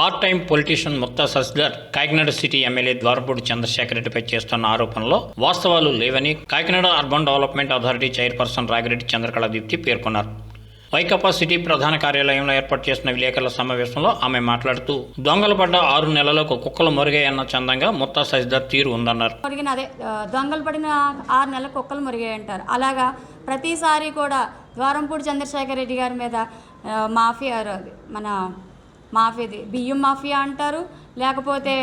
Part time politician Mukta Sasdar Kakinada city MLA Dwarapudi Chandrashekar రెడ్డిపై చేస్తున్న ఆరోపణలో వాస్తవాలు లేవని Kakinada urban development authority chairperson Ragireddy Chandrakala Deepthi పేర్కొన్నారు. వైకాపా సిటీ ప్రధాన కార్యాలయంలో ఏర్పాటు చేసిన విలేకరుల సమావేశంలో ఆమె మాట్లాడుతూ దొంగలు పడ్డ ఆరు నెలలకు కుక్కలు మురిగాయన్న చందంగా ముత్తా సజ్దర్ తీరు ఉందన్నారు. అదే దొంగలు పడిన ఆరు నెలల కుక్కలు మురిగాయి అంటారు అలాగా ప్రతిసారి కూడా ద్వారంపూడి చంద్రశేఖర్ రెడ్డి గారి మీద మాఫియా మన మాఫియాది బియ్యం మాఫియా అంటారు లేకపోతే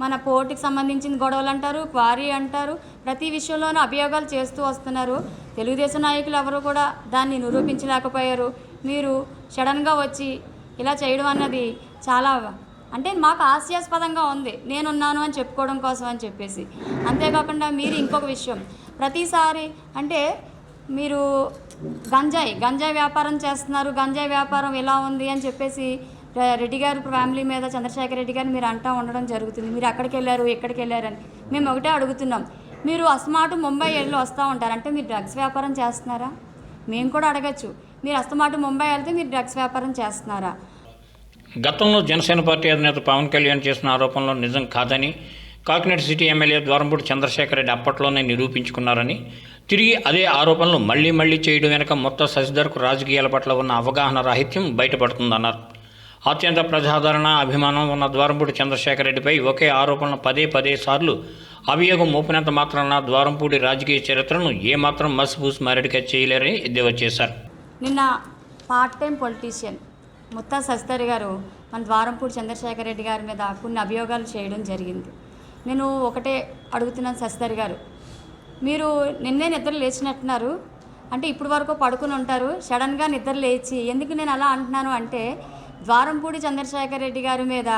మన పోర్టుకి సంబంధించిన గొడవలు అంటారు క్వారీ అంటారు. ప్రతి విషయంలోనూ అభియోగాలు చేస్తూ వస్తున్నారు. తెలుగుదేశం నాయకులు ఎవరు కూడా దాన్ని నిరూపించలేకపోయారు. మీరు సడన్గా వచ్చి ఇలా చేయడం అన్నది చాలా అంటే మాకు హాస్యాస్పదంగా ఉంది. నేనున్నాను అని చెప్పుకోవడం కోసం అని చెప్పేసి. అంతేకాకుండా మీరు ఇంకొక విషయం. ప్రతిసారి అంటే మీరు గంజాయి గంజాయి వ్యాపారం చేస్తున్నారు గంజాయి వ్యాపారం ఇలా ఉంది అని చెప్పేసి రెడ్డి గారి ఫ్యామిలీ మీద చంద్రశేఖర్ రెడ్డి గారిని మీరు అంటా ఉండడం జరుగుతుంది. మీరు అక్కడికి వెళ్ళారు ఎక్కడికి వెళ్ళారని. మేము ఒకటే అడుగుతున్నాం. మీరు అస్తమాటు ముంబై వెళ్ళి వస్తూ ఉంటారు. అంటే మీరు డ్రగ్స్ వ్యాపారం చేస్తున్నారా? మేము కూడా అడగచ్చు. మీరు అస్తమాటు ముంబై వెళ్తే మీరు డ్రగ్స్ వ్యాపారం చేస్తున్నారా? గతంలో జనసేన పార్టీ అధినేత పవన్ కళ్యాణ్ చేసిన ఆరోపణలు నిజం కాదని కాకినాడ సిటీ ఎమ్మెల్యే ద్వారంపూడి చంద్రశేఖర్ రెడ్డి అప్పట్లోనే నిరూపించుకున్నారని తిరిగి అదే ఆరోపణలు మళ్ళీ మళ్ళీ చేయడం వెనుక మొత్తం శశిధర్కు రాజకీయాల పట్ల ఉన్న అవగాహన రాహిత్యం బయటపడుతుందన్నారు. అత్యంత ప్రజాదరణ అభిమానం ఉన్న ద్వారంపూడి చంద్రశేఖర్ రెడ్డిపై ఒకే ఆరోపణలు పదే పదే సార్లు అభియోగం మోపినంత మాత్రాన ద్వారంపూడి రాజకీయ చరిత్రను ఏమాత్రం మసిపూసి మరడిగా చేయలేరని ఎద్దేవా చేశారు. నిన్న part time politician Mutta Sastar గారు మన ద్వారంపూడి చంద్రశేఖర్ రెడ్డి గారి మీద కొన్ని అభియోగాలు చేయడం జరిగింది. నేను ఒకటే అడుగుతున్నాను సస్తర్ గారు. మీరు నిన్నే నిద్ర లేచినట్టున్నారు. అంటే ఇప్పటి వరకు పడుకుని ఉంటారు. సడన్గా నిద్ర లేచి ఎందుకు నేను అలా అంటున్నాను అంటే ద్వారంపూడి చంద్రశేఖర్ రెడ్డి గారి మీద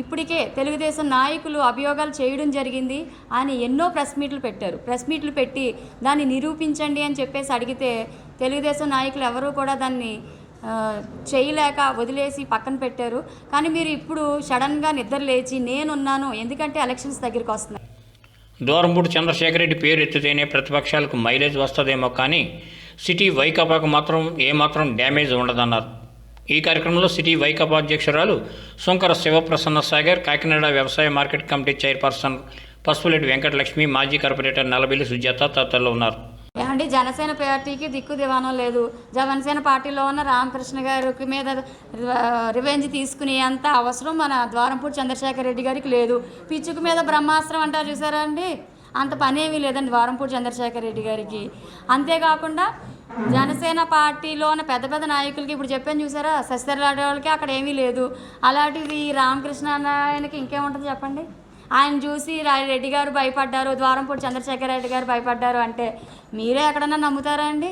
ఇప్పటికే తెలుగుదేశం నాయకులు అభియోగాలు చేయడం జరిగింది ఆయన ఎన్నో ప్రెస్ మీట్లు పెట్టారు. ప్రెస్ మీట్లు పెట్టి దాన్ని నిరూపించండి అని చెప్పేసి అడిగితే తెలుగుదేశం నాయకులు ఎవరూ కూడా దాన్ని చేయలేక వదిలేసి పక్కన పెట్టారు. కానీ మీరు ఇప్పుడు సడన్గా నిద్ర లేచి నేనున్నాను ఎందుకంటే ఎలక్షన్స్ దగ్గరికి వస్తున్నాయి. దూరంపూడి చంద్రశేఖర్ రెడ్డి పేరు ఎత్తితేనే ప్రతిపక్షాలకు మైలేజ్ వస్తుందేమో కానీ సిటీ వైకాపాకు మాత్రం ఏమాత్రం డ్యామేజ్ ఉండదన్నారు. ఈ కార్యక్రమంలో సిటీ వైకప్ అధ్యక్షురాలు సుంకర శివప్రసన్న సాగర్ కాకినాడ వ్యవసాయ market committee chairperson Pasupuletti Venkatalakshmi మాజీ కార్పొరేటర్ నలబిల్లి సుజాత తదితరులు ఉన్నారు. ఏమండి జనసేన పార్టీకి దిక్కు దివానం లేదు. జనసేన పార్టీలో ఉన్న రామకృష్ణ గారికి మీద రివెంజ్ తీసుకునే అంత అవసరం మన ద్వారంపూడి చంద్రశేఖర్ రెడ్డి గారికి లేదు. పిచ్చుకు మీద బ్రహ్మాస్త్రం అంటారు చూసారా అండి? అంత పని ఏమీ లేదండి ద్వారంపూడి చంద్రశేఖర్ రెడ్డి గారికి. అంతేకాకుండా జనసేన పార్టీలో ఉన్న పెద్ద పెద్ద నాయకులకి ఇప్పుడు చెప్పాను చూసారా? శశిధర్ వాళ్ళకి అక్కడ ఏమీ లేదు. అలాంటిది రామకృష్ణ ఆయనకి ఇంకేముంటుంది చెప్పండి? ఆయన చూసి రెడ్డి గారు భయపడ్డారు ద్వారంపూడి చంద్రశేఖర్ రెడ్డి గారు భయపడ్డారు అంటే మీరే ఎక్కడన్నా నమ్ముతారా అండి?